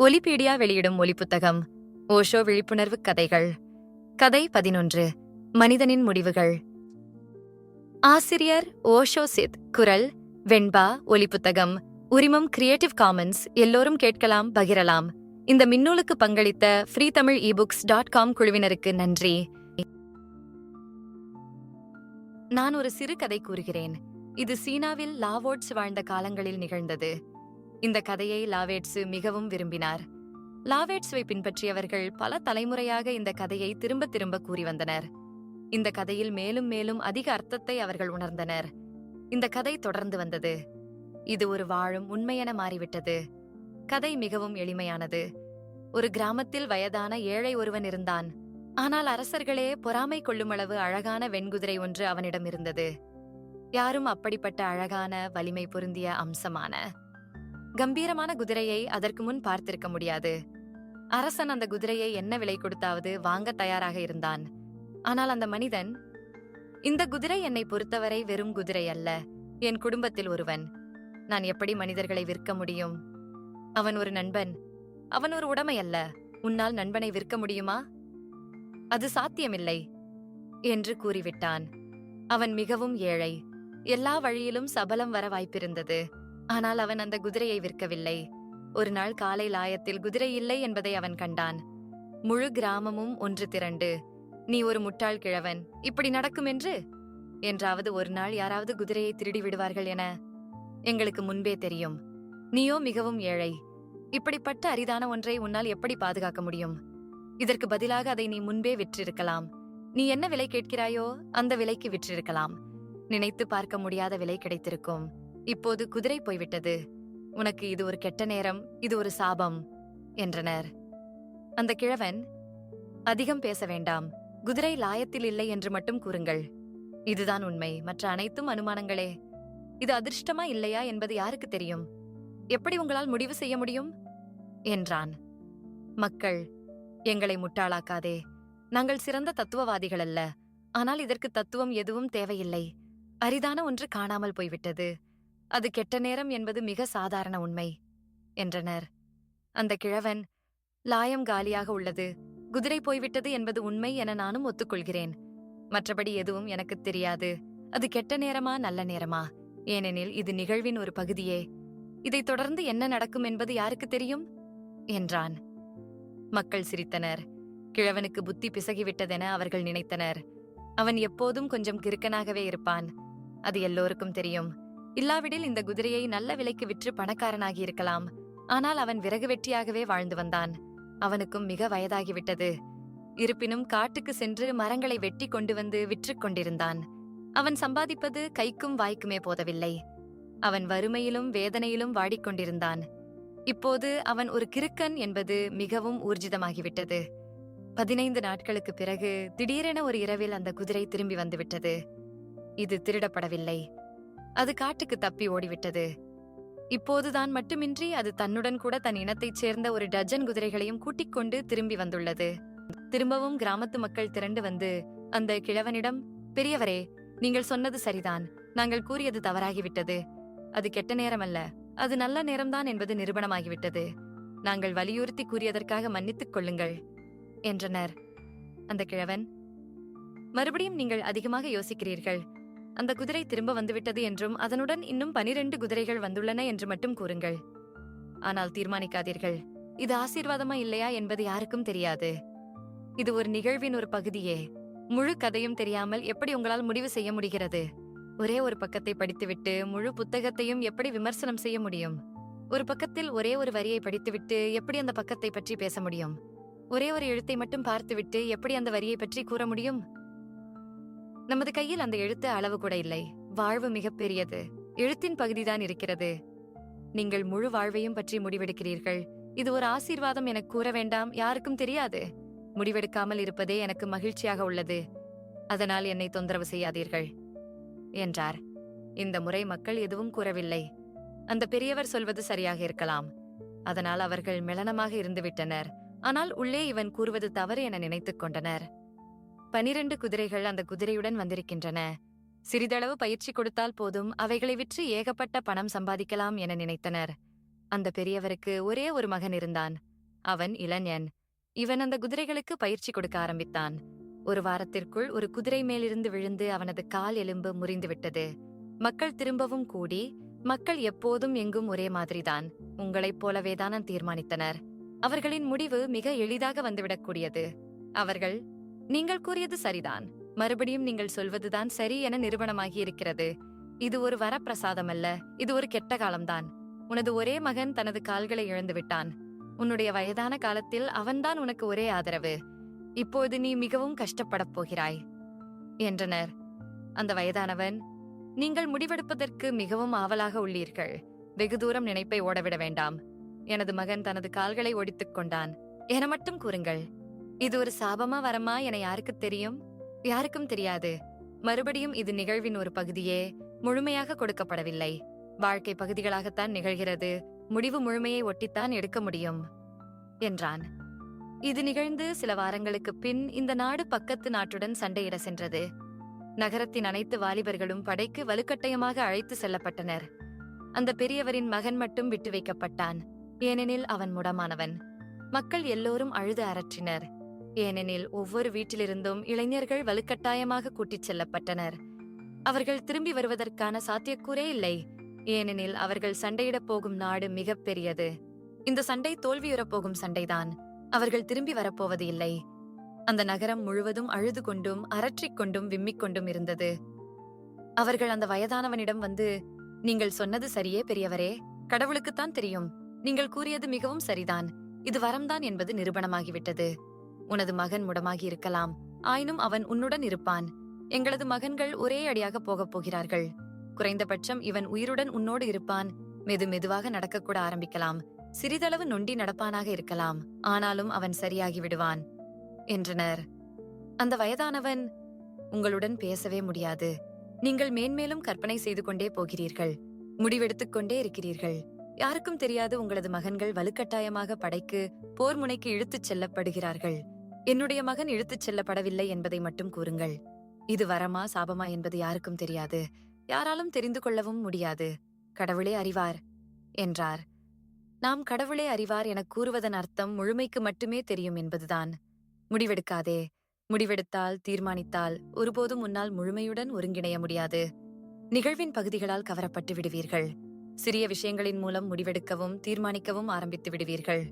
ஒலிபீடியா வெளியிடும் ஒலிப்புத்தகம் ஓஷோ விழிப்புணர்வு கதைகள். கதை பதினொன்று மனிதனின் முடிவுகள். ஆசிரியர் ஓஷோ சித் குரல் வெண்பா ஒலிப்புத்தகம். உரிமம் கிரியேட்டிவ் காமன்ஸ் எல்லோரும் கேட்கலாம் பகிரலாம். இந்த மின்னூலுக்கு பங்களித்த free Tamil ebooks dot com குழுவினருக்கு நன்றி. நான் ஒரு சிறு கதை கூறுகிறேன். இது சீனாவில் லாவோட்ஸ் வாழ்ந்த காலங்களில் நிகழ்ந்தது. இந்த கதையை லாவேட்ஸு மிகவும் விரும்பினார். லாவேட்ஸுவை பின்பற்றியவர்கள் பல தலைமுறையாக இந்த கதையை திரும்ப திரும்ப கூறி வந்தனர். இந்த கதையில் மேலும் மேலும் அதிக அர்த்தத்தை அவர்கள் உணர்ந்தனர். இந்த கதை தொடர்ந்து வந்தது. இது ஒரு வாழும் உண்மையென மாறிவிட்டது. கதை மிகவும் எளிமையானது. ஒரு கிராமத்தில் வயதான ஏழை ஒருவன் இருந்தான். ஆனால் அரசர்களே பொறாமை கொள்ளுமளவு அழகான வெண்குதிரை ஒன்று அவனிடம் இருந்தது. யாரும் அப்படிப்பட்ட அழகான வலிமை பொருந்திய அம்சமான கம்பீரமான குதிரையை அதற்கு முன் பார்த்திருக்க முடியாது. அரசன் அந்த குதிரையை என்ன விலை கொடுத்தாவது வாங்க தயாராக இருந்தான். ஆனால் அந்த மனிதன் இந்த குதிரை என்னை பொறுத்தவரை வெறும் குதிரை அல்ல என் குடும்பத்தில் ஒருவன். நான் எப்படி மனிதர்களை விற்க முடியும்? அவன் ஒரு நண்பன். அவன் ஒரு உடைமை அல்ல. உன்னால் நண்பனை விற்க முடியுமா? அது சாத்தியமில்லை என்று கூறிவிட்டான். அவன் மிகவும் ஏழை. எல்லா வழியிலும் சபலம் வர வாய்ப்பிருந்தது. ஆனால் அவன் அந்த குதிரையை விற்கவில்லை. ஒரு நாள் காலை லாயத்தில் குதிரை இல்லை என்பதை அவன் கண்டான். முழு கிராமமும் ஒன்று திரண்டு நீ ஒரு முட்டாள் கிழவன் இப்படி நடக்கும் என்று? என்றாவது ஒரு நாள் யாராவது குதிரையை திருடி விடுவார்கள் என. எங்களுக்கு முன்பே தெரியும். நீயோ மிகவும் ஏழை. இப்படிப்பட்ட அரிதான ஒன்றை உன்னால் எப்படி பாதுகாக்க முடியும்? இதற்கு பதிலாக அதை நீ முன்பே விற்றிருக்கலாம். நீ என்ன விலை கேட்கிறாயோ அந்த விலைக்கு விற்றிருக்கலாம். நினைத்து பார்க்க முடியாத விலை கிடைத்திருக்கும். இப்போது குதிரை போய்விட்டது. உனக்கு இது ஒரு கெட்ட நேரம் இது ஒரு சாபம் என்றனர். அந்த கிழவன் அதிகம் பேச வேண்டாம் குதிரை லாயத்தில் இல்லை என்று மட்டும் கூறுங்கள். இதுதான் உண்மை மற்ற அனைத்தும் அனுமானங்களே. இது அதிர்ஷ்டமா இல்லையா என்பது யாருக்கு தெரியும்? எப்படி உங்களால் முடிவு செய்ய முடியும்? என்றான். மக்கள் எங்களை முட்டாளாக்காதே. நாங்கள் சிறந்த தத்துவவாதிகள் அல்ல ஆனால் இதற்கு தத்துவம் எதுவும் தேவையில்லை. அரிதான ஒன்று காணாமல் போய்விட்டது. அது கெட்ட நேரம் என்பது மிக சாதாரண உண்மை என்றனர். அந்த கிழவன் லாயம் காலியாக உள்ளது. குதிரை போய்விட்டது என்பது உண்மை என நானும் ஒத்துக்கொள்கிறேன். மற்றபடி எதுவும் எனக்கு தெரியாது. அது கெட்ட நேரமா நல்ல நேரமா? ஏனெனில் இது நிகழ்வின் ஒரு பகுதியே. இதைத் தொடர்ந்து என்ன நடக்கும் என்பது யாருக்கு தெரியும்? என்றான். மக்கள் சிரித்தனர். கிழவனுக்கு புத்தி பிசகிவிட்டதென அவர்கள் நினைத்தனர். அவன் எப்போதும் கொஞ்சம் கிறுக்கனாகவே இருப்பான். அது எல்லோருக்கும் தெரியும். இல்லாவிடில் இந்த குதிரையை நல்ல விலைக்கு விற்று பணக்காரனாகி இருக்கலாம். ஆனால் அவன் விறகு வெட்டியாகவே வாழ்ந்து வந்தான். அவனுக்கும் மிக வயதாகிவிட்டது. இருப்பினும் காட்டுக்கு சென்று மரங்களை வெட்டி கொண்டு வந்து விற்றுக் கொண்டிருந்தான். அவன் சம்பாதிப்பது கைக்கும் வாய்க்குமே போதவில்லை. அவன் வறுமையிலும் வேதனையிலும் வாடிக்கொண்டிருந்தான் இப்போது அவன் ஒரு கிறுக்கன் என்பது மிகவும் ஊர்ஜிதமாகிவிட்டது. பதினைந்து நாட்களுக்கு பிறகு திடீரென ஒரு இரவில் அந்த குதிரை திரும்பி வந்துவிட்டது. இது திருடப்படவில்லை. அது காட்டுக்கு தப்பி ஓடிவிட்டது. இப்போதுதான் மட்டுமின்றி அது தன்னுடன் கூட தன் இனத்தைச் சேர்ந்த ஒரு டஜன் குதிரைகளையும் கூட்டிக் கொண்டு திரும்பி வந்துள்ளது. திரும்பவும் கிராமத்து மக்கள் திரண்டு வந்து அந்த கிழவனிடம் பெரியவரே நீங்கள் சொன்னது சரிதான். நாங்கள் கூறியது தவறாகிவிட்டது. அது கெட்ட நேரமல்ல. அது நல்ல நேரம்தான் என்பது நிரூபணமாகிவிட்டது. நாங்கள் வலியுறுத்தி கூறியதற்காக மன்னித்துக் கொள்ளுங்கள் என்றனர். அந்த கிழவன் மறுபடியும் நீங்கள் அதிகமாக யோசிக்கிறீர்கள். அந்த குதிரை திரும்ப வந்துவிட்டது என்றும் அதனுடன் இன்னும் பனிரெண்டு குதிரைகள் வந்துள்ளன என்று மட்டும் கூறுங்கள். ஆனால் தீர்மானிக்காதீர்கள். இது ஆசீர்வாதமா இல்லையா என்பது யாருக்கும் தெரியாது. இது ஒரு நிகழ்வின் ஒரு பகுதியே. முழு கதையும் தெரியாமல் எப்படி உங்களால் முடிவு செய்ய முடிகிறது? ஒரே ஒரு பக்கத்தை படித்துவிட்டு முழு புத்தகத்தையும் எப்படி விமர்சனம் செய்ய முடியும்? ஒரு பக்கத்தில் ஒரே ஒரு வரியை படித்துவிட்டு எப்படி அந்த பக்கத்தை பற்றி பேச முடியும்? ஒரே ஒரு எழுத்தை மட்டும் பார்த்துவிட்டு எப்படி அந்த வரியை பற்றி கூற முடியும்? நமது கையில் அந்த எழுத்து அளவு கூட இல்லை. வாழ்வு மிகப்பெரியது எழுத்தின் பகுதிதான் இருக்கிறது. நீங்கள் முழு வாழ்வையும் பற்றி முடிவெடுக்கிறீர்கள். இது ஒரு ஆசீர்வாதம் என கூற வேண்டாம். யாருக்கும் தெரியாது. முடிவெடுக்காமல் இருப்பதே எனக்கு மகிழ்ச்சியாக உள்ளது. அதனால் என்னை தொந்தரவு செய்யாதீர்கள். என்றார். இந்த முறை மக்கள் எதுவும் கூறவில்லை. அந்த பெரியவர் சொல்வது சரியாக இருக்கலாம். அதனால் அவர்கள் மெளனமாக இருந்துவிட்டனர். ஆனால் உள்ளே இவன் கூறுவது தவறு என நினைத்துக் கொண்டனர். பனிரெண்டு குதிரைகள் அந்த குதிரையுடன் வந்திருக்கின்றன. சிறிதளவு பயிற்சி கொடுத்தால் போதும் அவைகளை விற்று ஏகப்பட்ட பணம் சம்பாதிக்கலாம் என நினைத்தனர். அந்த பெரியவருக்கு ஒரே ஒரு மகன் இருந்தான். அவன் இளைஞன். இவன் அந்த குதிரைகளுக்கு பயிற்சி கொடுக்க ஆரம்பித்தான். ஒரு வாரத்திற்குள் ஒரு குதிரை மேலிருந்து விழுந்து அவனது கால் எலும்பு முறிந்துவிட்டது. மக்கள் திரும்பவும் கூடி மக்கள் எப்போதும் எங்கும் ஒரே மாதிரிதான். உங்களைப் போலவேதான் தீர்மானித்தனர். அவர்களின் முடிவு மிக எளிதாக வந்துவிடக்கூடியது. அவர்கள் நீங்கள் கூறியது சரிதான். மறுபடியும் நீங்கள் சொல்வதுதான் சரி என நிறுவனமாகி இருக்கிறது இது ஒரு வரப்பிரசாதம் அல்ல இது ஒரு கெட்ட காலம்தான். உனது ஒரே மகன் தனது கால்களை இழந்து விட்டான். உன்னுடைய வயதான காலத்தில் அவன்தான் உனக்கு ஒரே ஆதரவு. இப்போது நீ மிகவும் கஷ்டப்படப் போகிறாய். என்றனர். அந்த வயதானவன் நீங்கள் முடிவெடுப்பதற்கு மிகவும் ஆவலாக உள்ளீர்கள். வெகு தூரம் நினைப்பை ஓடவிட வேண்டாம். எனது மகன் தனது கால்களை ஒடித்துக் கொண்டான். என மட்டும் கூறுங்கள். இது ஒரு சாபமா வரமா என யாருக்கு தெரியும்? யாருக்கும் தெரியாது. மறுபடியும் இது நிகழ்வின் ஒரு பகுதியே முழுமையாக கொடுக்கப்படவில்லை. வாழ்க்கை பகுதிகளாகத்தான் நிகழ்கிறது. முடிவு முழுமையை ஒட்டித்தான் எடுக்க முடியும் என்றான். இது நிகழ்ந்து சில வாரங்களுக்கு பின் இந்த நாடு பக்கத்து நாட்டுடன் சண்டையிட சென்றது. நகரத்தின் அனைத்து வாலிபர்களும் படைக்கு வலுக்கட்டாயமாக அழைத்து செல்லப்பட்டனர். அந்த பெரியவரின் மகன் மட்டும் விட்டு வைக்கப்பட்டான் ஏனெனில் அவன் முடமானவன். மக்கள் எல்லோரும் அழுது அரற்றினர் ஏனெனில் ஒவ்வொரு வீட்டிலிருந்தும் இளைஞர்கள் வலுக்கட்டாயமாக கூட்டிச் செல்லப்பட்டனர். அவர்கள் திரும்பி வருவதற்கான சாத்தியக்கூறே இல்லை. ஏனெனில் அவர்கள் சண்டையிடப் போகும் நாடு மிகப்பெரியது இந்த சண்டை தோல்வியுறப் போகும் சண்டைதான். அவர்கள் திரும்பி வரப்போவது இல்லை. அந்த நகரம் முழுவதும் அழுது கொண்டும் அரற்றிக் கொண்டும் விம்மிக் கொண்டும் இருந்தது. அவர்கள் அந்த வயதானவனிடம் வந்து நீங்கள் சொன்னது சரியே பெரியவரே. கடவுளுக்குத்தான் தெரியும். நீங்கள் கூறியது மிகவும் சரிதான். இது வரம்தான் என்பது நிரூபணமாகிவிட்டது. உனது மகன் முடமாகி இருக்கலாம். ஆயினும் அவன் உன்னுடன் இருப்பான். எங்களது மகன்கள் ஒரே அடியாக போகப் போகிறார்கள். குறைந்தபட்சம் இவன் உயிருடன் உன்னோடு இருப்பான். மெது மெதுவாக நடக்கக்கூட ஆரம்பிக்கலாம். சிறிதளவு நொண்டி நடப்பானாக இருக்கலாம். ஆனாலும் அவன் சரியாகி விடுவான். என்றனர். அந்த வயதானவன் உங்களுடன் பேசவே முடியாது. நீங்கள் மேன்மேலும் கற்பனை செய்து கொண்டே போகிறீர்கள். முடிவெடுத்துக் கொண்டே இருக்கிறீர்கள். யாருக்கும் தெரியாது உங்களது மகன்கள் வலுக்கட்டாயமாக படைக்கு போர் முனைக்கு இழுத்துச் செல்லப்படுகிறார்கள். என்னுடைய மகன் இழுத்துச் செல்லப்படவில்லை என்பதை மட்டும் கூறுங்கள். இது வரமா சாபமா என்பது யாருக்கும் தெரியாது. யாராலும் தெரிந்து கொள்ளவும் முடியாது. கடவுளே அறிவார் என்றார். நாம் கடவுளே அறிவார் எனக் கூறுவதன் அர்த்தம் முழுமைக்கு மட்டுமே தெரியும் என்பதுதான். முடிவெடுக்காதே. முடிவெடுத்தால் தீர்மானித்தால் ஒருபோதும் உன்னால் முழுமையுடன் ஒருங்கிணைய முடியாது. நிகழ்வின் பகுதிகளால் கவரப்பட்டு விடுவீர்கள். சிறிய விஷயங்களின் மூலம் முடிவெடுக்கவும் தீர்மானிக்கவும் ஆரம்பித்து விடுவீர்கள்.